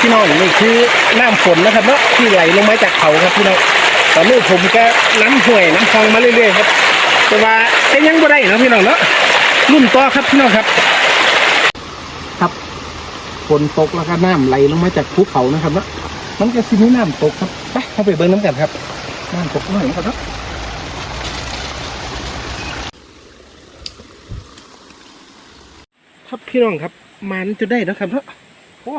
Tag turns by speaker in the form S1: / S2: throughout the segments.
S1: พี่น้องนี่คือน้ำฝนนะครับเนาะที่ไหลลงมาจากเขาครับพี่น้องตอนนี้ผมก็น้ำห่วยน้ำคลองมาเรื่อยๆครับ แต่ว่าก็ยังบ่ได้นะพี่น้องเนาะรุ่นต่อครับพี่น้องครับ ครับฝนตกแล้วก็น้ำไหลลงมาจากภูเขานะครับเนาะมันก็สิมีน้ำตกครับไปเข้าไปเบิ่งน้ำกันครับน้ำตกหน่อยนะครับเนาะครับพี่น้องครับมันจะได้แล้วครับเนาะโอ้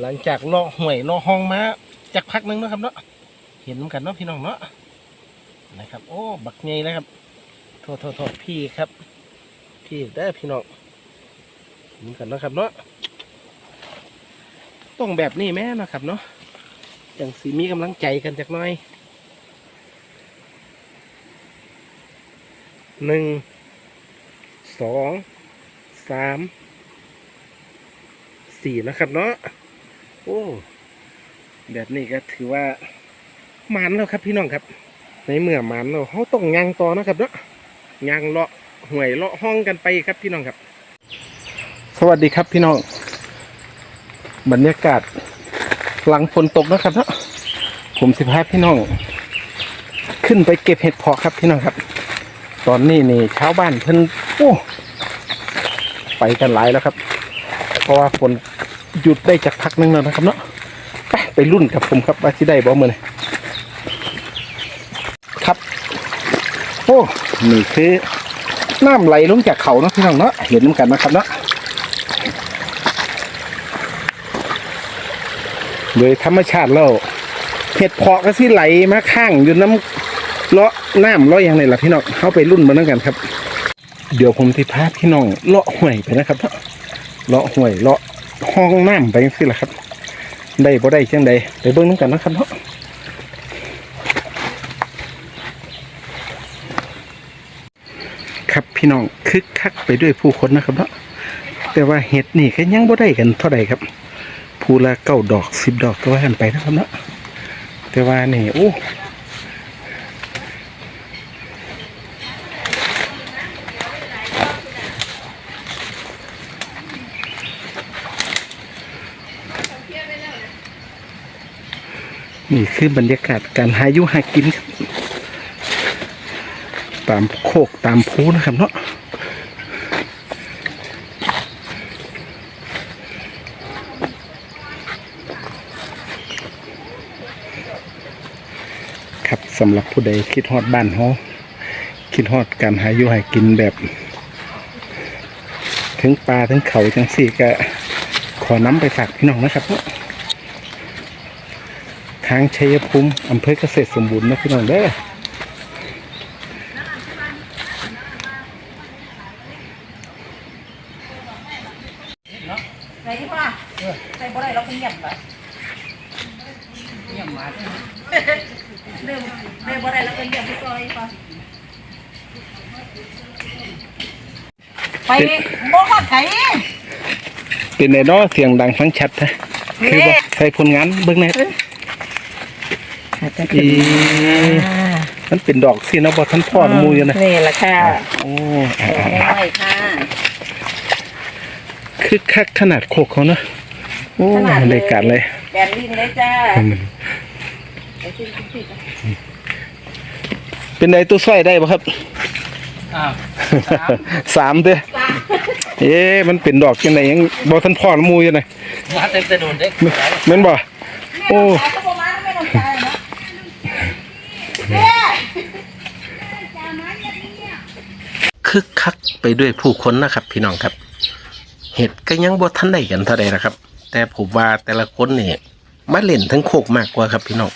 S1: หลังจากเลาะห่วยเลาะห้องมาจากพักหนึงนะครับเนาะเห็นเหมือนกันเนาะพี่น้องเนาะนะครับ โอ้บักใหญ่เลยครับโทษโทษโทษพี่ครับ พี่ได้พี่น้องเหมือนกันนะครับเนาะต้องแบบนี้แม่นะครับเนาะอย่างสีมีกำลังใจกันจากน้อยหนึ่งสองสามสี่นะครับเนาะ อ้ แบบนี้ก็ถือว่ามันแล้วครับพี่น้องครับ ในเมื่อมันเราเขาต้องยังต่อนะครับเนาะยังเลาะห่วยเลาะห้องกันไปครับพี่น้องครับ สวัสดีครับพี่น้อง บรรยากาศหลังฝนตกนะครับเนาะผมสิพาพี่น้อง ขึ้นไปเก็บเห็ดเพาะครับพี่น้องครับ ตอนนี้นี่ชาวบ้านเพิ่นโอ้ไปกันหลายแล้วครับ เพราะว่าฝน หยุดได้จากพักหนึงแล้วนะครับเนาะไปไปรุ่นกับผมครับว่าที่ได้บ่เมื่อไหร่ครับ โอ้นี่คือน้ำไหลลงจากเขาเนาะพี่น้องเนาะเห็นน้ำกันนะครับเนาะโดยธรรมชาติแล้วเห็ดเพาะก็สิไหลมาข้างอยู่น้ำเลาะน้ำเลาะอย่างไรล่ะพี่น้องเข้าไปรุ่นมาแล้วกันครับ เดี๋ยวผมที่พาพี่น้องเลาะห่วยไปนะครับเลาะห่วยเลาะ ห้องน้ำไปยังสิล่ะครับ ได้บ่ได้จังใดไปเบิ้งน้ำกันนะครับเนาะครับพี่น้องคึกคักไปด้วยผู้คนนะครับเนาะแต่ว่าเห็ดนี่ก็ยังบ่ได้กันเท่าใดครับภูละเก้าดอกสิบดอกก็ว่ากันไปนะครับเนาะแต่ว่านี่โอ้ นี่คือบรรยากาศการหายุหากินครับตามโคกตามภูนะครับเนาะครับสำหรับผู้ใดคิดฮอดบ้านเฮาคิดฮอดการหาอยู่หากินแบบ ถึงปลาถึงเขาจังสี่ก็ขอน้ำไปฝากพี่น้องนะครับเนาะ ทางชัยภูมิอำเภอเกษตรสมบูรณ์นะพี่น้องเด้อ
S2: ใส่ที่ว่าใส่บ่ได้เราเป็นเงียบแบบเงียบมาเริ่มเริ่มบ่ได้เราเป็นเงียบที่ซอยป่ะไปบ่ฮอดไส
S1: เป็นไงเนาะเสียงดังฟังชัดนะคือว่าใส่ผลงานเบิ่งแหน่ อีมันเป็นดอกสิเนาะบ่ทันพอดหมูอยู่นะ
S2: นี่แหละค่ะ
S1: โอ้
S2: น้อยค่ะ
S1: คือคักขนาดโคกเขาเนาะโอ้บรรยากาศเลย
S2: แบนลินเลยจ้า
S1: เป็นไงตัวสร้อยได้ปะครับ
S3: อ้าว
S1: สามเด้อเอ๊ะมันเป็นดอกยังไงยังบอทันพ่อละมูอยู่ไหน
S3: มาเต็มแต่โดนเด็ก
S1: แม่นบ่โอ้
S2: เขาบ่มาไม่ต้องใจนะ
S1: คึกคักไปด้วยผู้คนนะครับ พี่น้องครับ เห็ดก็ยังบ่ทันได้กันเท่าใดนะครับ แต่ผมว่าแต่ละคนนี่มาเล่นทั้งโคกมากกว่าครับพี่น้อง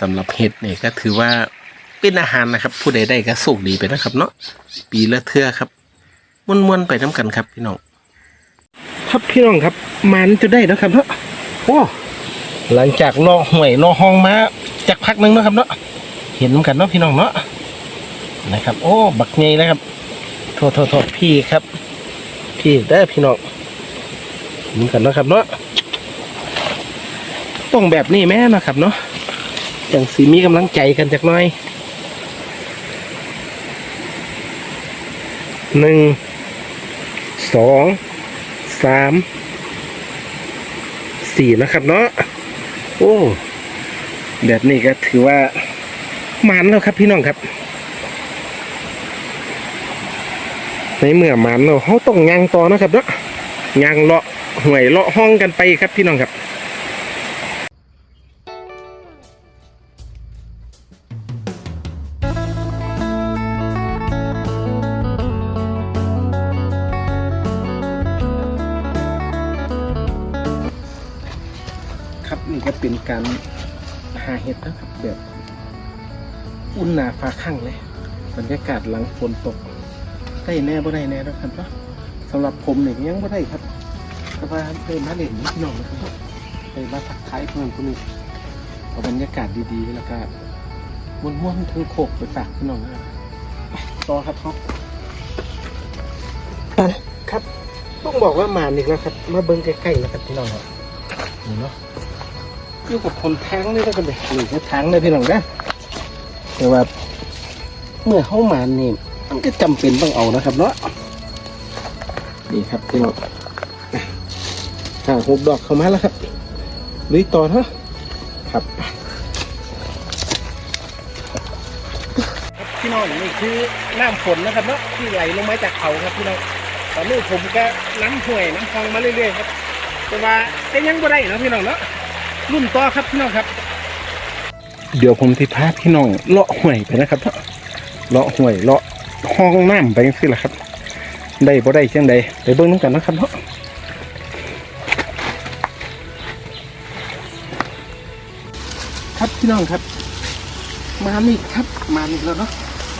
S1: สำหรับเห็ดนี่ก็ถือว่าเป็นอาหารนะครับ ผู้ใดได้ก็สุขดีไปนะครับ เนาะปีละเทื่อครับม้วนๆไปน้กันครับพี่น้องครับพี่น้องครับ มันจะได้แล้วครับเนาะโอ้หลังจากรอห่วยรอห้องมาจากพักหนึงนะครับเนาะเห็นเหมือนกันเนาะพี่น้องเนาะนะครับ โอ้ บักใหญ่นะครับ ทษโทษโทษพี่ครับ พี่ได้พี่น้องเหมือนกันนะครับเนาะต้องแบบนี้แม่นะครับเนาะอย่างสีมีกำลังใจกันจากน้อยหนึ่งสองสามสี่นะครับเนาะโอ้ แบบนี้ก็ถือว่ามันแล้วครับพี่น้องครับ ในเมื่อมันเราเขาต้องยางต่อนะครับเนาะยางเลาะห่วยเลาะห้องกันไปครับพี่น้องครับครับนี่ก็เป็นการหาเห็ดนะครับแบบ อุ่นหนาฟ้าข้างเลยบรรยากาศหลังฝนตก ได้แน่บ่ได้แน่แล้วครับเนาะสำหรับผมเนี่ยยังบ่ได้ครับ แต่ว่าได้มาเล่นนิดหน่อยนะครับได้มาทักทายเพื่อนคนนี้เอาบรรยากาศดีๆ แล้วก็ม้วนๆทั้งโคกไปฝากพี่น้องนะครับไปต่อครับเขาครับต้องบอกว่ามาอีกแล้วครับ มาเบิ้งใกล้ๆแล้วครับพี่น้องครับนี่เนาะอยู่กับคนทางนี่แล้วกันเลยนี่คือทางเลยพี่น้องนะแต่ว่าเมื่อเข้ามานี่ มันก็จำเป็นต้องเอานะครับเนาะนี่ครับพี่น้องหาหกดอกเข้ามาแล้วครับลุยต่อเนาะครับครับพี่น้องนี่คือน้ำฝนนะครับเนาะที่ไหลลงมาจากเขาครับพี่น้องตอนนี้ผมก็น้ำห่วยน้ำคลองมาเรื่อยๆครับแต่ว่าก็ยังบ่ได้เนาะพี่น้องเนาะรุ่นต่อครับพี่น้องครับ เดี๋ยวผมที่พาพี่น้องเลาะห่วยไปนะครับเนาะเลาะห่วยเลาะ ห้องน้ำไปสิล่ะครับ ได้บ่ได้เชียงใดไปเบิ่งน้ำกันนะครับเนาะครับพี่น้องครับ มานี่ครับมานี่แล้วเนาะ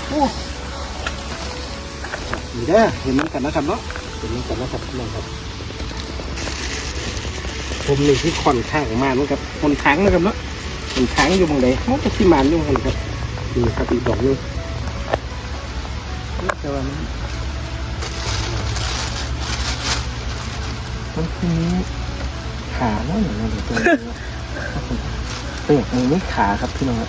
S1: โอ้นี่เด้อเห็นนกันนะครับเนาะเห็นน้ำกันนะครับพี่น้องครับ ผมนี่ที่ค่อนข้างมานะครับคนค้างนะครับเนาะคนค้างอยู่บางใดเขาจะที่มานอยู่บางใดครับนี่ครับอีกดอกนึง แต่ว่ามันมันคือขาเนาะอย่างเงี้ยตัวนี้เปลือกมันไม่ขาครับพี่น้องบ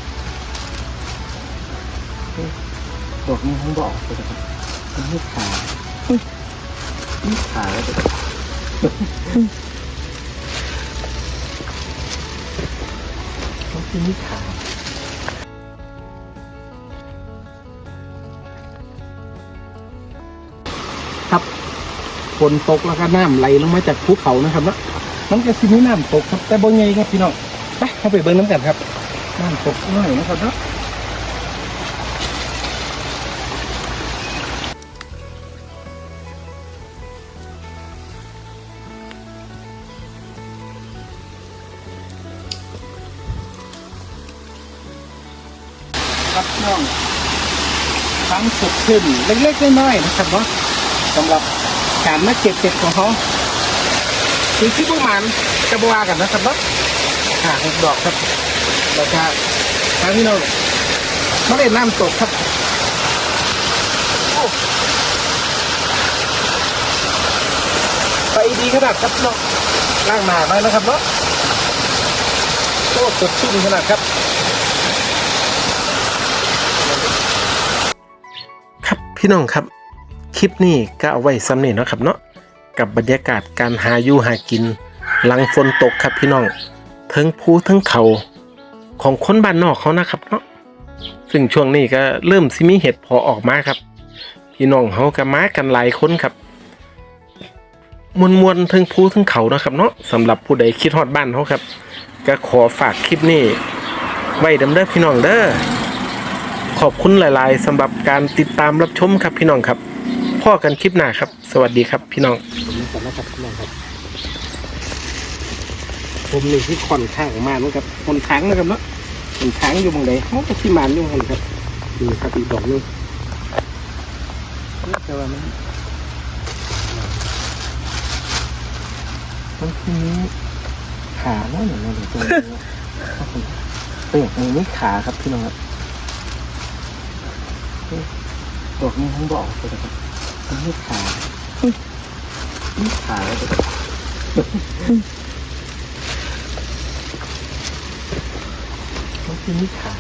S1: ดอกนี้ผมบอกเลยครับมันไม่ขาไม่ขาแล้วมันคือไม่ขา ฝนตกแล้วก็น้ำไหลลงมาจากภูเขานะครับเนาะมันก็สิมีน้ำตกครับแต่บ่ใหญ่ครับพี่น้องไปเข้าไปเบิ่งน้ำกันครับน้ำตกน้อยนะครับเนาะครับน้องทั้งสดขึ้นเล็กๆน้อยๆนะครับเนาะสำหรับ การมาเก็บเห็ดของเขาคือที่พวกมันจะบวากันนะครับเนาะหาหกดอกครับแล้วก็ทางที่เราไม่ได้น้ำตกครับไปดีขนาดครับเนาะล่างหนาไว้นะครับเนาะโอ้สดชื่นขนาดครับครับพี่น้องครับ คลิปนี้ก็เอาไว้ซ้ำนี่เนาะครับเนาะกับบรรยากาศการหาอยู่หากิน หลังฝนตกครับพี่น้องเทิงภูเทิงเขาของคนบ้านนอกเขานะครับเนาะซึ่งช่วงนี้ก็เริ่มสิมีเห็ดพอออกมาครับ พี่น้องเขาก็มากันหลายคนครับมวลมวลๆเทิงภูเทิงเขานะครับเนาะสำหรับผู้ใดคิดฮอดบ้านเขาครับ ก็ขอฝากคลิปนี้ไว้ดำเด้อพี่น้องเด้อขอบคุณหลาย ๆสำหรับการติดตามรับชมครับพี่น้องครับ พ่อกันคลิปหน้าครับ สวัสดีครับพี่น้องผมนี่ก่อนนะครับพี่น้องครับ ผมนี่ที่ค่อนข้างมากนะครับคนค้างนะครับเนาะคนค้างอยู่บางใดเขาก็ที่มานอยู่บางครับนี่ครับอีกดอกนึงแต่ว่ามันมันคือขาเนาะอย่างเงี้ยเดี๋ยวตัวนี้เปลือกมันไม่ขาครับพี่น้องครับดอกนี้ผมบอกเลยครับมัน ไม่ขาไม่ขาแล้วแต่มันคือไม่ขา